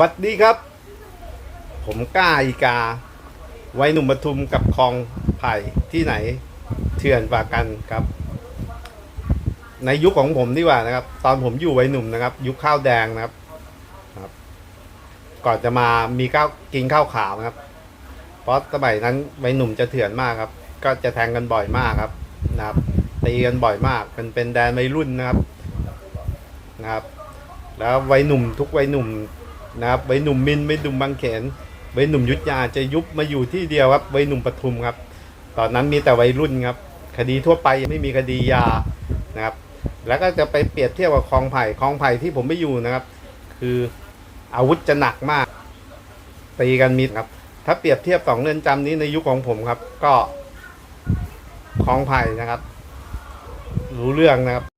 วัดดีครับ ผมกล้าอีกา ไว้หนุ่มปทุมกับคลองไผ่ที่ไหนเถื่อนกว่ากันครับ ในยุคของผมดีกว่านะครับ ตอนผมอยู่ไว้หนุ่มนะครับ ยุคข้าวแดงนะครับครับ ก่อนจะมามีข้าวกินข้าวขาวนะครับ เพราะสมัยนั้นไว้หนุ่มจะเถื่อนมากครับ ก็จะแทงกันบ่อยมากครับนะครับตีกันบ่อยมากเป็นเป็นแดนวัยรุ่นนะครับนะครับ แล้ววัยหนุ่มทุกวัยหนุ่ม นะครับวัยหนุ่มมินวัยหนุ่มบางเขนวัยหนุ่มยุทธยาจะยุบมาอยู่ที่เดียวครับวัยหนุ่มปทุมครับ ตอนนั้นมีแต่วัยรุ่นครับ คดีทั่วไปยังไม่มีคดียานะครับ แล้วก็จะไปเปรียบเทียบกับคลองไผ่คลองไผ่ที่ผมไม่อยู่นะครับ คืออาวุธจะหนักมากตีกันมีครับ ถ้าเปรียบเทียบสองเรือนจำนี้ในยุคของผมครับ ก็คลองไผ่นะครับ รู้เรื่องนะครับ